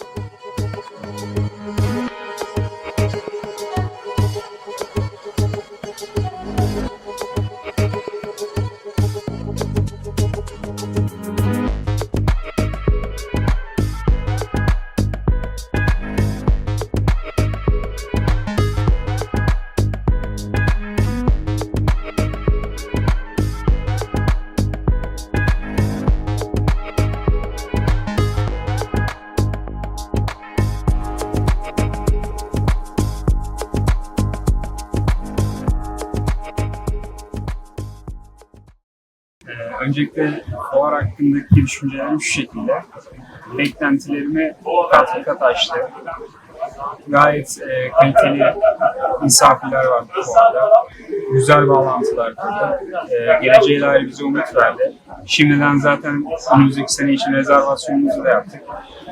Ee, Öncelikle fuar hakkındaki düşüncelerim şu şekilde. Beklentilerimi kat kat aştı. Gayet e, kaliteli misafirler vardı fuarda. Güzel bağlantılar kurdu. E, geleceğe dair bize umut verdi. Şimdiden zaten önümüzdeki sene için rezervasyonumuzu da yaptık.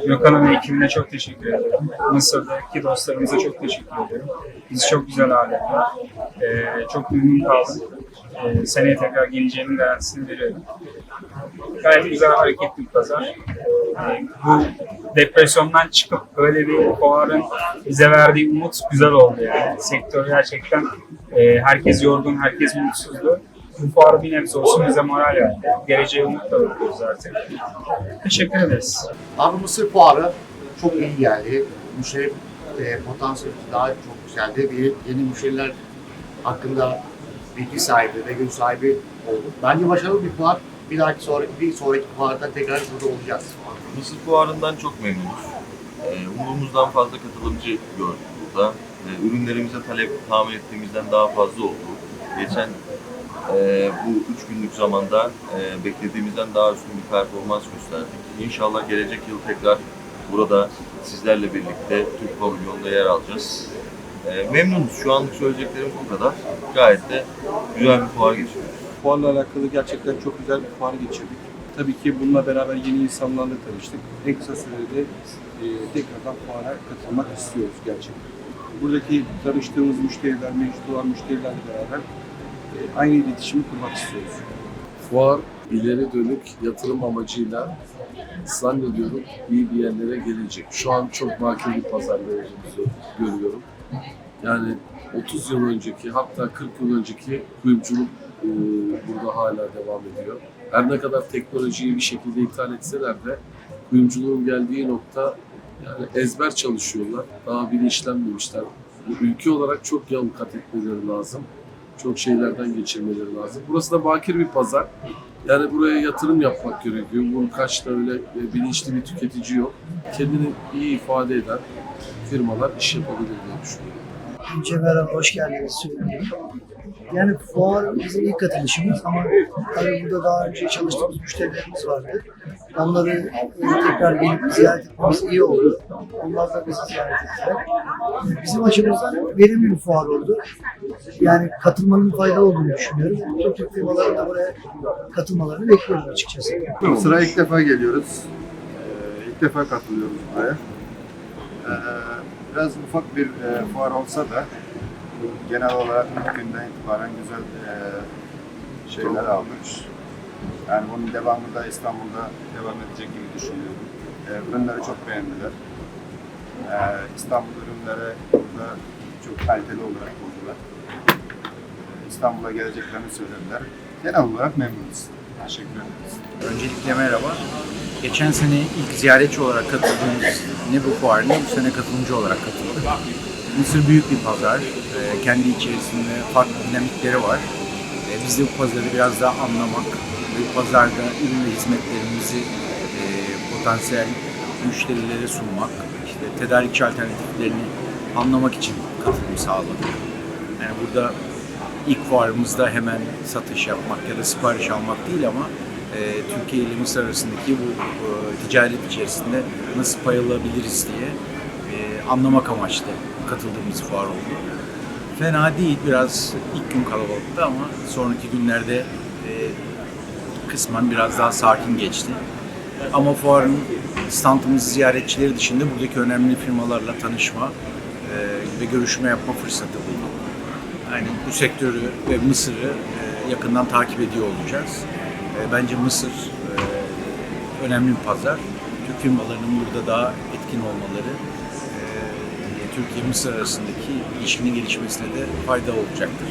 Gökhan'a ve ekibine çok teşekkür ederim. Mısır'daki dostlarımıza çok teşekkür ederim. Bizi çok güzel ağırladılar. E, çok memnun kaldım. E, seneye tekrar geleceğimin garantisini veriyorum. Gayet güzel hareketli bir pazar. E, bu depresyondan çıkıp böyle bir fuarın bize verdiği umut güzel oldu yani. Sektör gerçekten e, herkes yorgun, herkes mutsuzdu. Bu fuar bir nebze olsun bize moral verdi. Geleceğe umutla bakıyoruz artık. Teşekkür ederiz. Abi Mısır fuarı çok iyi geldi. Müşteri e, potansiyeli daha çok. Bir yeni müşteriler hakkında bilgi sahibi ve gün sahibi olduk. Bence başarılı bir fuar. Bir dahaki sonraki bir sonraki fuarda tekrar burada olacağız. Mısır fuarından çok memnunuz. Ee, umduğumuzdan fazla katılımcı gördük burada. Ee, ürünlerimize talep tahmin ettiğimizden daha fazla oldu. Geçen e, bu üç günlük zamanda e, beklediğimizden daha üstün bir performans gösterdik. İnşallah gelecek yıl tekrar burada sizlerle birlikte Türk pavilyonunda yer alacağız. E, memnunuz. Şu anlık söyleyeceklerim bu kadar. Gayet de güzel bir fuar geçiriyoruz. Fuarla alakalı gerçekten çok güzel bir fuar geçirdik. Tabii ki bununla beraber yeni insanlarla tanıştık. En kısa sürede e, tekrardan fuara katılmak istiyoruz gerçekten. Buradaki tanıştığımız müşteriler, mevcut olan müşterilerle beraber e, aynı iletişimi kurmak istiyoruz. fuar ileri dönük yatırım amacıyla zannediyorum iyi bir yerlere gelecek. Şu an çok makul bir olduğumuzu görüyorum. Yani 30 yıl önceki hatta 40 yıl önceki kuyumculuk e, burada hala devam ediyor. Her ne kadar teknolojiyi bir şekilde ithal etseler de kuyumculuğun geldiği nokta yani ezber çalışıyorlar. Daha bilinçlenmemişler. Bu ülke olarak çok yol kat etmeleri lazım. Çok şeylerden geçirmeleri lazım. Burası da bakir bir pazar. Yani buraya yatırım yapmak gerekiyor. Bu kaç da öyle bilinçli bir tüketici yok. Kendini iyi ifade eden firmalar iş yapabilir diye düşünüyorum. Önce merhaba, hoş geldiniz söyleyeyim. Yani fuar bizim ilk katılışımız ama tabii burada daha önce çalıştığımız müşterilerimiz vardı. Onları tekrar gelip ziyaret etmemiz iyi oldu. Onlar da bizi ziyaret ettiler. Bizim açımızdan verimli bir fuar oldu. Yani katılmanın faydalı olduğunu düşünüyorum. Tüm Türk firmaların da buraya katılmalarını bekliyorum açıkçası. Mısır'a ilk defa geliyoruz. Ee, ilk defa katılıyoruz buraya. Ee, biraz ufak bir e, fuar olsa da genel olarak ilk günden itibaren güzel e, şeyler almış. Yani bunun devamı da İstanbul'da devam edecek gibi düşünüyorum. E, ürünleri çok beğendiler. İstanbul ürünleri burada çok kaliteli olarak buldular. İstanbul'a geleceklerini söylediler. Genel olarak memnunuz. Teşekkür. Öncelikle merhaba. Geçen sene ilk ziyaretçi olarak katıldığımız ne bu fuar ne bu sene katılımcı olarak katıldık. Mısır büyük bir pazar. Ee, kendi içerisinde farklı dinamikleri var. Ee, biz de bu pazarı biraz daha anlamak ve pazarda ürün ve hizmetlerimizi e, potansiyel müşterilere sunmak, işte tedarikçi alternatiflerini anlamak için katılım sağladık. Yani burada ilk fuarımızda hemen satış yapmak ya da sipariş almak değil ama e, Türkiye ile Mısır arasındaki bu e, ticaret içerisinde nasıl pay alabiliriz diye e, anlamak amaçlı katıldığımız fuar oldu. Fena değil, biraz ilk gün kalabalıktı ama sonraki günlerde e, kısmen biraz daha sakin geçti. Ama fuarın standımız ziyaretçileri dışında buradaki önemli firmalarla tanışma e, ve görüşme yapma fırsatı bulduk. Yani bu sektörü ve Mısır'ı e, yakından takip ediyor olacağız. E, Bence Mısır e, önemli bir pazar. Türk firmalarının burada daha etkin olmaları Türkiye-Mısır arasındaki ilişkinin gelişmesine de fayda olacaktır.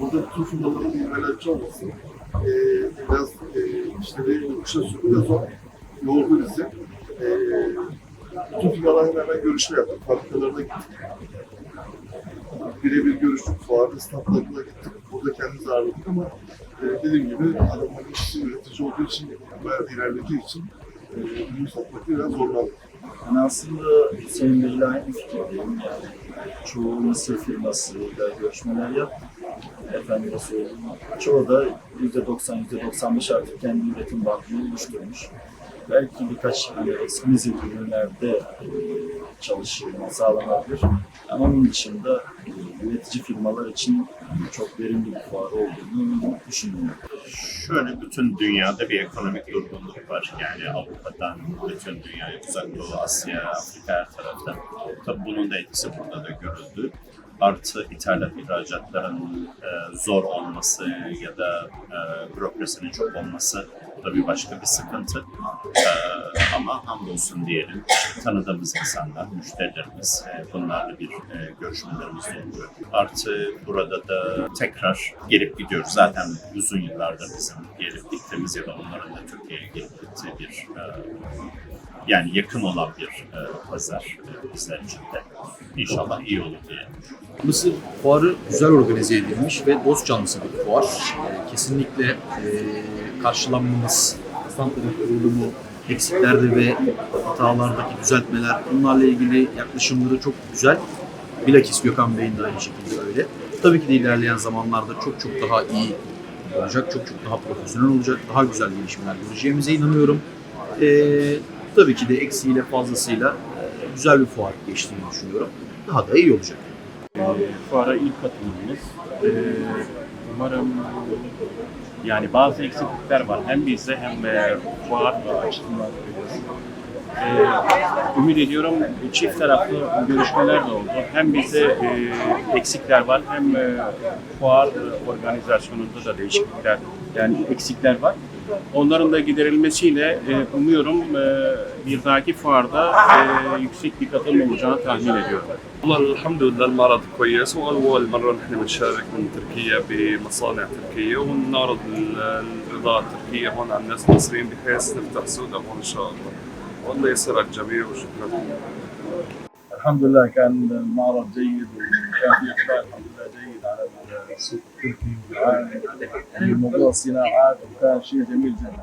burada bütün firmaların imalatçı olması biraz işleri yokuşa sürüyor zor. Yordu bizi. Bütün firmalarla hemen görüşme yaptık. Fabrikalarına gittik. Birebir görüştük. Fuarda standlarına gittik. Burada kendimizi ağırladık ama e, dediğim gibi adamların işçi üretici olduğu için bayağı ilerlediği için e, ürünü satmakta biraz zorlandık. Ben aslında Sayın Bey'le aynı fikirdeyim. Yani çoğu Mısır firmasıyla görüşmeler yaptık. Efendim de söyleyeyim. Çoğu da %90, %95 artık kendi üretim bandını oluşturmuş. Belki birkaç hani eksklusif ürünlerde e, çalışma sağlanabilir. Ama onun dışında e, üretici firmalar için çok verimli bir fuar olduğunu düşünüyorum. Şöyle bütün dünyada bir ekonomik durgunluk var. Yani Avrupa'dan bütün dünyaya, Uzak Doğu, Asya, Afrika her taraftan. Tabii bunun da etkisi burada da görüldü. Artı ithalat ihracatların e, zor olması ya da e, bürokrasinin çok olması tabii başka bir sıkıntı. E, ama hamdolsun diyelim tanıdığımız insanlar, müşterilerimiz e, bunlarla bir e, görüşmelerimiz oluyor. Artı burada da tekrar gelip gidiyoruz. Zaten uzun yıllardır bizim gelip gittiğimiz ya da onların da Türkiye'ye gelip gittiği bir e, yani yakın olan bir e, pazar e, bizler için de. İnşallah iyi olur diye. Mısır fuarı güzel organize edilmiş ve dost canlısı bir fuar. Ee, kesinlikle e, karşılanmamız, standların kurulumu, eksiklerde ve hatalardaki düzeltmeler, bunlarla ilgili yaklaşımları çok güzel. Bilakis Gökhan Bey'in de aynı şekilde öyle. Tabii ki de ilerleyen zamanlarda çok çok daha iyi olacak, çok çok daha profesyonel olacak, daha güzel gelişmeler göreceğimize inanıyorum. Ee, tabii ki de eksiğiyle fazlasıyla e, güzel bir fuar geçtiğini düşünüyorum. Daha da iyi olacak. fuara ilk katılımımız. Ee, umarım yani bazı eksiklikler var. Hem bizde hem e, fuar açısından. Ee, ümit ediyorum çift taraflı görüşmeler de oldu. Hem bizde e, eksikler var hem e, fuar organizasyonunda da değişiklikler yani eksikler var. Onların da giderilmesiyle e, umuyorum e, bir dahaki fuarda e, yüksek bir katılım olacağını tahmin ediyorum. والله الحمد لله المعرض كويس واول مره نحن بنشارك من تركيا بمصانع تركيه ونعرض ال- الاضاءه التركيه هون على الناس المصريين بحيث نفتح سوقها هون ان شاء الله والله يسر على الجميع وشكرا الحمد لله كان المعرض جيد وكان في اقبال الحمد لله جيد على السوق التركي والعالم في موضوع الصناعات وكان شيء جميل جدا